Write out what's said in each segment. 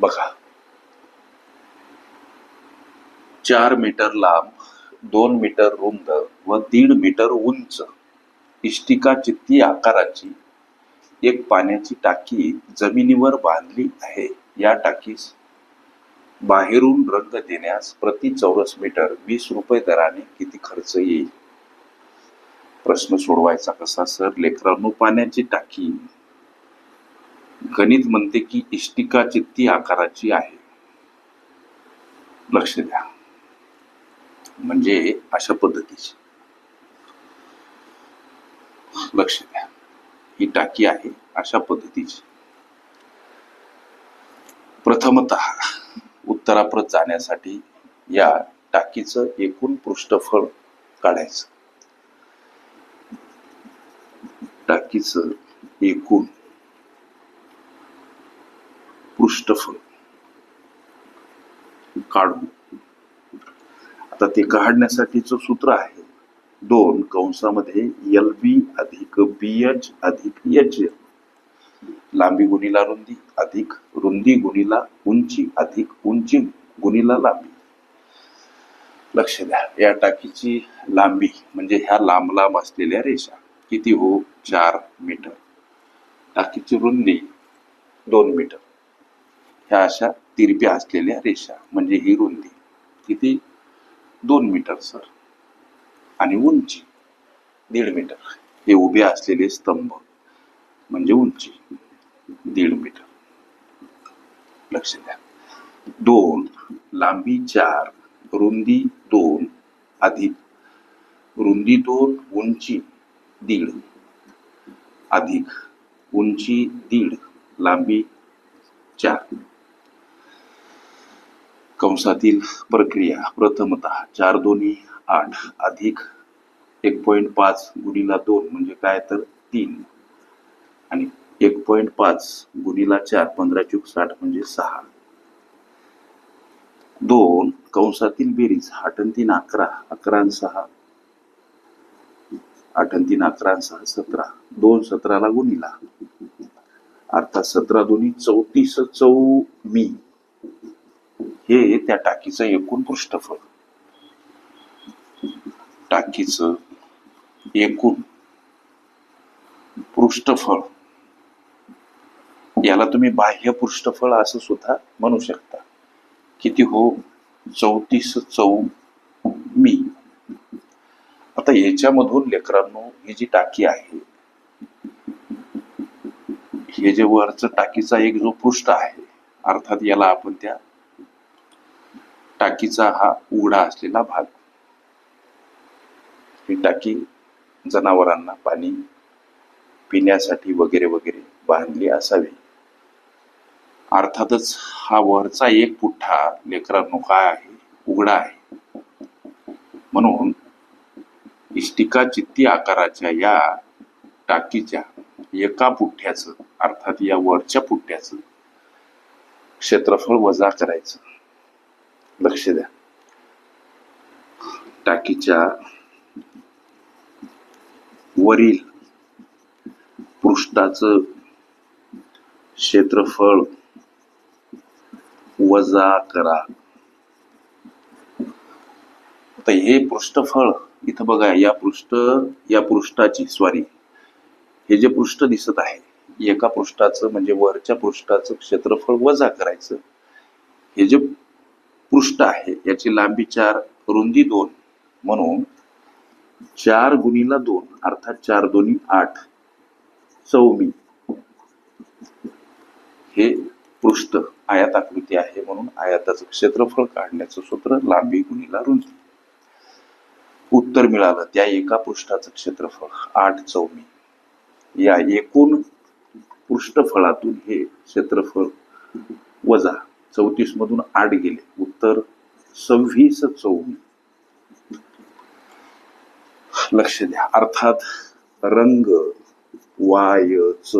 बघा. चार मीटर लांब दोन मीटर रुंद व दीड मीटर उंच इष्टिका चित्ती आकाराची एक पाण्याची टाकी जमिनीवर बांधली आहे. या टाकीस बाहेरून रंग देण्यास प्रति चौरस मीटर वीस रुपये दराने किती खर्च येईल? प्रश्न सोडवायचा कसा सर? लेकरांनो पाण्याची टाकी गणित म्हणते की इष्टिका चित्ती आकाराची आहे. लक्ष द्या. म्हणजे अशा पद्धतीची. लक्ष द्या. ही टाकी आहे अशा पद्धतीची. प्रथमत उत्तराप्रत जाण्यासाठी या टाकीचं एकूण पृष्ठफळ काढायचं. टाकीचं एकूण पृष्ठफळ काढू आता ते काढण्यासाठीचं सूत्र आहे. दोन कंसामध्ये एल बी अधिक बी एच अधिक एच लांबी गुणीला रुंदी अधिक रुंदी गुणीला उंची अधिक उंची गुणीला लांबी. लक्ष द्या या टाकीची लांबी म्हणजे ह्या लांब लांब असलेल्या रेषा किती हो? चार मीटर. टाकीची रुंदी दोन मीटर. ह्या अशा तिरप्या असलेल्या रेषा म्हणजे ही रुंदी किती? दोन मीटर सर. आणि उंची दीड मीटर. हे उभे असलेले स्तंभ म्हणजे उंची दीड मीटर. लक्ष द्या. दोन लांबी चार रुंदी दोन अधिक रुंदी दोन उंची दीड अधिक उंची दीड लांबी चार. कंसातील प्रक्रिया. प्रथमतः चार दोन्ही आठ अधिक एक पॉईंट पाच गुणीला दोन म्हणजे काय तर तीन. आणि एक पॉईंट पाच गुणीला चार पंधरा चूक साठ म्हणजे सहा. दोन कंसातील बेरीज आठ तीन अकरा अकरा सहा. आठ तीन अकरा सहा सतरा. दोन सतराला गुणीला. अर्थात सतरा दोन्ही चौतीस चौ मी. हे त्या टाकीचं एकूण पृष्ठफळ. टाकीचं एकूण पृष्ठफळ. याला तुम्ही बाह्य पृष्ठफळ असं सुद्धा म्हणू शकता. किती हो? चौतीस चौ मी. आता याच्यामधून लेकरांनो ही जी टाकी आहे हे जे वरचं टाकीचा एक जो पृष्ठ आहे अर्थात याला आपण त्या टाकीचा हा उघडा असलेला भाग. ही टाकी जनावरांना पाणी पिण्यासाठी वगैरे वगैरे बांधली असावी. अर्थातच हा वरचा एक पुठ्ठा लेकरांनो काय आहे? उघडा आहे. म्हणून इष्टिका चित्ती आकाराच्या या टाकीच्या एका पुठ्ठ्याचं अर्थात या वरच्या पुठ्ठ्याचं क्षेत्रफळ वजा करायचं. लक्ष द्या टाकीच्या वरील पृष्ठाचं क्षेत्रफळ वजा करा. आता हे पृष्ठफळ इथं बघा या पृष्ठ या पृष्ठाची सॉरी हे जे पृष्ठ दिसत आहे एका पृष्ठाचं म्हणजे वरच्या पृष्ठाचं क्षेत्रफळ वजा करायचं. हे जे पृष्ठ आहे. याची लांबी चार रुंदी दोन. म्हणून चार गुणीला दोन अर्थात चार दोन्ही आठ. चौमी हे पृष्ठ आयताकृती आहे म्हणून आयाताचं क्षेत्रफळ काढण्याचं सूत्र लांबी गुणीला रुंदी. उत्तर मिळालं त्या एका पृष्ठाचं क्षेत्रफळ आठ चौमी या एकूण पृष्ठफळातून हे क्षेत्रफळ वजा चौतीस मधून आठ गेले. उत्तर सव्वीस चौमी लक्ष द्या. अर्थात रंग वायच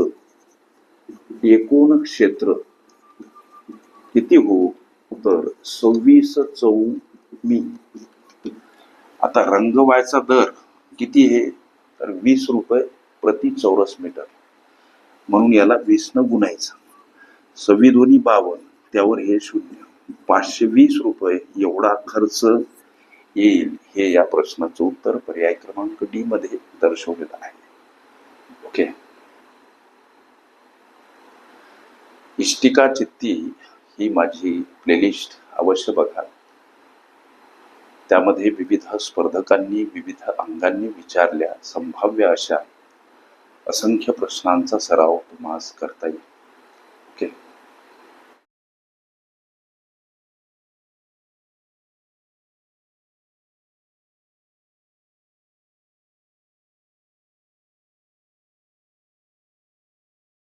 एकूण क्षेत्र किती हो? तर सव्वीस चौमी. आता रंग व्हायचा दर किती आहे? तर वीस रुपये प्रति चौरस मीटर. म्हणून याला वीसनं गुणायचं. सव्वी दोन्ही बावन्न. त्यावर हे शून्य. पाचशे वीस रुपये एवढा खर्च येईल हे या प्रश्नाचं उत्तर पर्याय क्रमांक डी मध्ये दर्शवलेलं आहे. ओके. इष्टिका चित्ती ही माझी प्लेलिस्ट अवश्य बघा. त्यामध्ये विविध स्पर्धकांनी विविध अंगांनी विचारल्या संभाव्य अशा असंख्य प्रश्नांचा सराव तुम्हाला करता येईल.